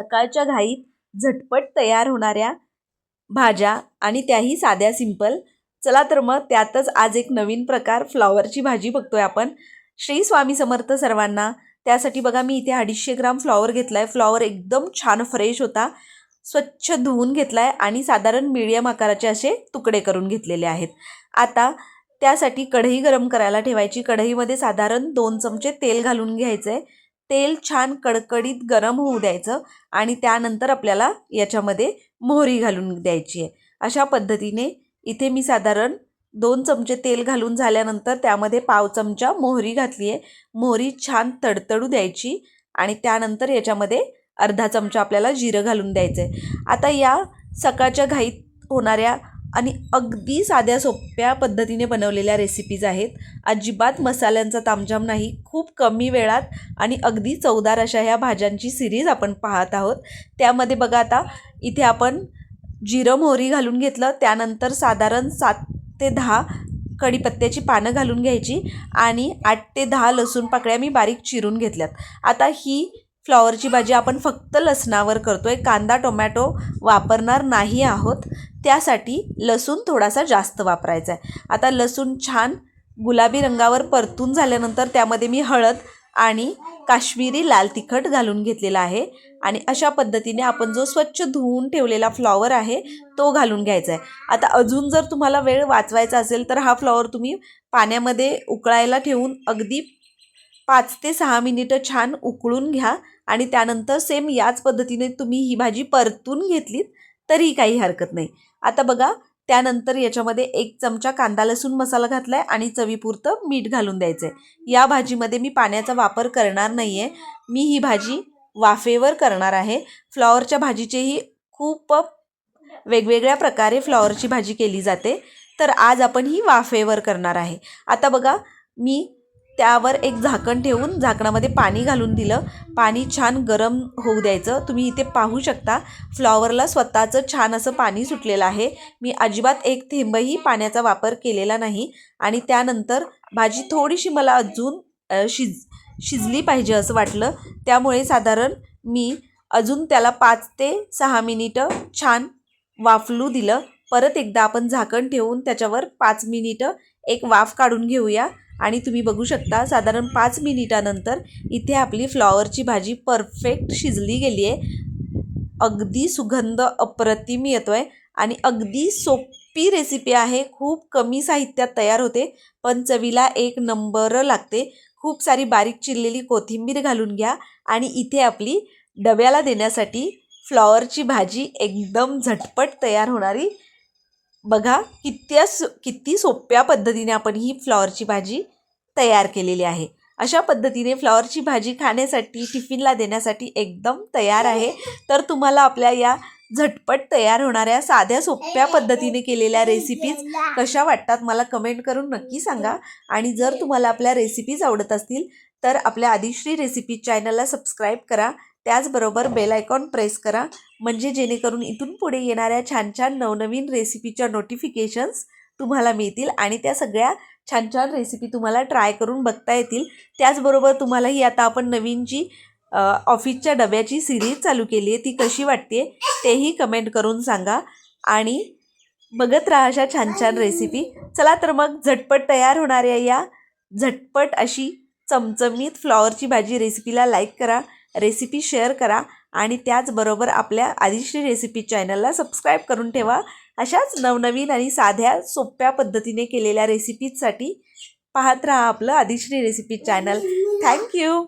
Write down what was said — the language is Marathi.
सकाळच्या घाईत झटपट तयार होणाऱ्या भाज्या आणि त्याही साध्या सिंपल चला तर मग त्यातच आज एक नवीन प्रकार फ्लॉवरची भाजी बघतोय आपण. श्री स्वामी समर्थ सर्वांना. त्यासाठी बघा मी इथे अडीचशे ग्राम फ्लॉवर घेतला आहे फ्लॉवर एकदम छान फ्रेश होता. स्वच्छ धुवून घेतला आहे आणि साधारण मिडियम आकाराचे असे तुकडे करून घेतलेले आहेत. आता त्यासाठी कढई गरम करायला ठेवायची. कढईमध्ये साधारण दोन चमचे तेल घालून घ्यायचं आहे तेल छान कडकडीत गरम होऊ द्यायचं आणि त्यानंतर आपल्याला याच्यामध्ये मोहरी घालून द्यायची आहे. अशा पद्धतीने इथे मी साधारण दोन चमचे तेल घालून झाल्यानंतर त्यामध्ये पाव चमचा मोहरी घातली आहे. मोहरी छान तडतडू द्यायची आणि त्यानंतर याच्यामध्ये अर्धा चमचा आपल्याला जिरं घालून द्यायचं आहे आता या सकाळच्या घाईत होणाऱ्या आणि अगदी साध्या सोप्या पद्धतीने बनवलेल्या रेसिपीज आहेत. अजिबात मसाल्यांचा तामझाम नाही. खूप कमी वेळात आणि अगदी चवदार अशा ह्या भाज्यांची सिरीज आपण पाहत आहोत. त्यामध्ये बघा आता इथे आपण जिरं मोहरी घालून घेतलं. त्यानंतर साधारण सात ते दहा कढीपत्त्याची पानं घालून घ्यायची आणि आठ ते दहा लसूण पाकळ्या मी बारीक चिरून घेतल्यात. आता ही फ्लॉवरची भाजी आपण फक्त लसणावर करतो आहे कांदा टोमॅटो वापरणार नाही आहोत. त्यासाठी लसूण थोडासा जास्त वापरायचा आहे. आता लसूण छान गुलाबी रंगावर परतून झाल्यानंतर त्यामध्ये मी हळद आणि काश्मीरी लाल तिखट घालून घेतलेला आहे. आणि अशा पद्धतीने आपण जो स्वच्छ धुवून ठेवलेला फ्लॉवर आहे तो घालून घ्यायचा आहे. आता अजून जर तुम्हाला वेळ वाचवायचा असेल तर हा फ्लॉवर तुम्ही पाण्यामध्ये उकळायला ठेवून अगदी पाच ते सहा मिनिटं छान उकळून घ्या. आणि त्यानंतर सेम याच पद्धतीने तुम्ही ही भाजी परतून घेतलीत. तरी काही हरकत नाही. आता बघा त्यानंतर याच्यामध्ये एक चमचा कांदा लसूण मसाला घातला आहे आणि चवीपुरतं मीठ घालून द्यायचं आहे या भाजीमध्ये मी पाण्याचा वापर करणार नाही आहे मी ही भाजी वाफेवर करणार आहे. फ्लॉवरच्या भाजीचेही खूप वेगवेगळ्या प्रकारे फ्लॉवरची भाजी केली जाते. तर आज आपण ही वाफेवर करणार आहे. आता बघा मी त्यावर एक झाकण ठेवून झाकणामध्ये पाणी घालून दिलं. पाणी छान गरम होऊ द्यायचं. तुम्ही इथे पाहू शकता फ्लॉवरला स्वतःचं छान असं पाणी सुटलेलं आहे. मी अजिबात एक थेंबही पाण्याचा वापर केलेला नाही. आणि त्यानंतर भाजी थोडीशी मला अजून शिज शिजली पाहिजे असं वाटलं. त्यामुळे साधारण मी अजून त्याला पाच ते सहा मिनिटं छान वाफलू दिलं. परत एकदा आपण झाकण ठेवून त्याच्यावर पाच मिनिटं एक वाफ काढून घेऊया. आणि तुम्ही बघू शकता साधारण पाच मिनिटानंतर इथे आपली फ्लॉवरची भाजी परफेक्ट शिजली गेली आहे. अगदी सुगंध अप्रतिम येतो आहे आणि अगदी सोपी रेसिपी आहे. खूप कमी साहित्यात तयार होते पण चवीला एक नंबर लागते. खूप सारी बारीक चिरलेली कोथिंबीर घालून घ्या आणि इथे आपली डब्याला देण्यासाठी फ्लॉवरची भाजी एकदम झटपट तयार होणारी बघा कित्या सो किती सोप्या पद्धतीने आपण ही फ्लॉवरची भाजी तयार केलेली आहे. अशा पद्धतीने फ्लॉवरची भाजी खाण्यासाठी टिफिनला देण्यासाठी एकदम तयार आहे. तर तुम्हाला आपल्या या झटपट तयार होणाऱ्या साध्या सोप्या पद्धतीने केलेल्या रेसिपीज कशा वाटतात मला कमेंट करून नक्की सांगा. आणि जर तुम्हाला आपल्या रेसिपीज आवडत असतील तर आपल्या आदिश्री रेसिपी चॅनलला सबस्क्राईब करा. त्याचबरोबर बेल आयकॉन प्रेस करा. म्हणजे जेणेकरून इथून पुढे येणाऱ्या छान छान नवनवीन रेसिपीच्या नोटिफिकेशन्स तुम्हाला मिळतील आणि त्या सगळ्या छान छान रेसिपी तुम्हाला ट्राय करून बघता येतील. त्याचबरोबर तुम्हाला ही आता आपण नवीन जी ऑफिसच्या डब्याची सिरीज चालू केली आहे ती कशी वाटते तेही कमेंट करून सांगा. आणि बघत राहा अशा छान छान रेसिपी चला तर मग झटपट तयार होणाऱ्या या झटपट अशी चमचमीत फ्लॉवरची भाजी रेसिपीला लाईक करा. रेसिपी शेअर करा आणि त्याचबरोबर आपल्या आदिश्री रेसिपी चॅनलला सबस्क्राईब करून ठेवा. अशाच नवनवीन आणि साध्या सोप्या पद्धतीने केलेल्या रेसिपीजसाठी पाहत राहा आपलं आदिश्री रेसिपी चॅनल. थँक्यू